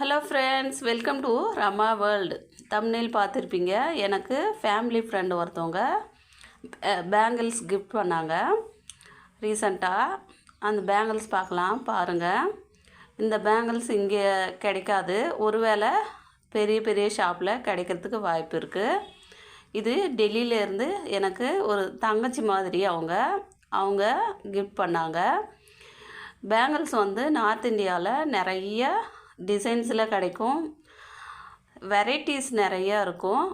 Hello friends welcome to Rama world தமிழில் பார்த்துருப்பீங்க. எனக்கு ஃபேமிலி ஃப்ரெண்டு ஒருத்தவங்க பேங்கிள்ஸ் கிஃப்ட் பண்ணாங்க. ரீசண்டாக அந்த பேங்கிள்ஸ் பார்க்கலாம் பாருங்கள் இந்த பேங்கிள்ஸ் இங்கே கிடைக்காது. ஒருவேளை பெரிய பெரிய ஷாப்பில் கிடைக்கிறதுக்கு வாய்ப்பு இருக்குது இது டெல்லியிலேருந்து எனக்கு ஒரு தங்கச்சி மாதிரி அவங்க அவங்க கிஃப்ட் பண்ணாங்க. பேங்கிள்ஸ் வந்து நார்த் இந்தியாவில் நிறைய டிசைன்ஸில் கிடைக்கும். வெரைட்டிஸ் நிறையா இருக்கும்.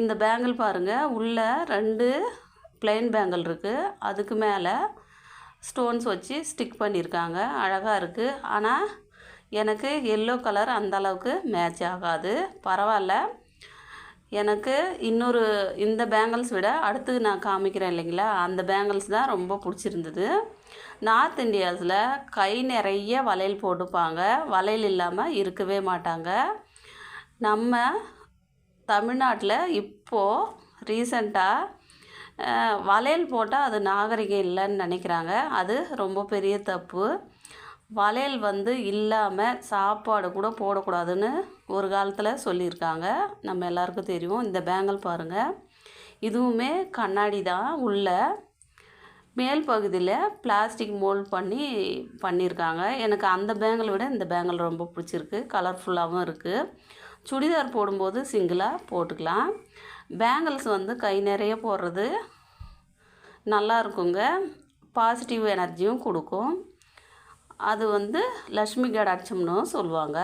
இந்த பேங்கிள் பாருங்கள் உள்ளே ரெண்டு பிளெயின் பேங்கிள் இருக்குது அதுக்கு மேலே ஸ்டோன்ஸ் வச்சு ஸ்டிக் பண்ணியிருக்காங்க. அழகாக இருக்குது ஆனால் எனக்கு எல்லோ கலர் அந்த அளவுக்கு மேட்ச் ஆகாது. பரவாயில்ல. எனக்கு இன்னொரு இந்த பேங்கிள்ஸ் விட அடுத்து நான் காமிக்கிறேன் இல்லைங்களா? அந்த பேங்கிள்ஸ் தான் ரொம்ப பிடிச்சிருந்தது. நார்த் இந்தியாஸில் கை நிறைய வளையல் போட்டுப்பாங்க. வளையல் இல்லாமல் இருக்கவே மாட்டாங்க. நம்ம தமிழ்நாட்டில் இப்போது ரீசண்டாக வளையல் போட்டால் அது நாகரிகம் இல்லைன்னு நினைக்கிறாங்க. அது ரொம்ப பெரிய தப்பு. வளையல் வந்து இல்லாமல் சாப்பாடு கூட போடக்கூடாதுன்னு ஒரு காலத்தில் சொல்லியிருக்காங்க. நம்ம எல்லாருக்கும் தெரியும். இந்த பேங்கல் பாருங்கள் இதுவுமே கண்ணாடி தான் உள்ள. மேல் பகுதியில் பிளாஸ்டிக் மோல்ட் பண்ணி பண்ணியிருக்காங்க. எனக்கு அந்த பேங்கிள் விட இந்த பேங்கிள் ரொம்ப பிடிச்சிருக்கு. கலர்ஃபுல்லாகவும் இருக்குது சுடிதார் போடும்போது சிங்கிளாக போட்டுக்கலாம். பேங்கிள்ஸ் வந்து கை நிறைய போடுறது நல்லா இருக்குங்க. பாசிட்டிவ் எனர்ஜியும் கொடுக்கும். அது வந்து லக்ஷ்மி கடாட்சம்னு சொல்லுவாங்க.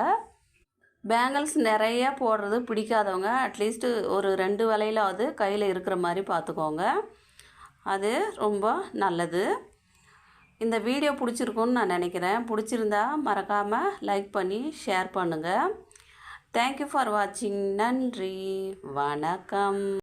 பேங்கிள்ஸ் நிறையா போடுறது பிடிக்காதவங்க அட்லீஸ்ட்டு ஒரு ரெண்டு வலையிலாவது கையில் இருக்கிற மாதிரி பார்த்துக்கோங்க அது ரொம்ப நல்லது. இந்த வீடியோ பிடிச்சிருக்குன்னு நான் நினைக்கிறேன். பிடிச்சிருந்தா மறக்காமல் லைக் பண்ணி ஷேர் பண்ணுங்கள் தேங்க்யூ ஃபார் வாட்சிங் நன்றி. வணக்கம்.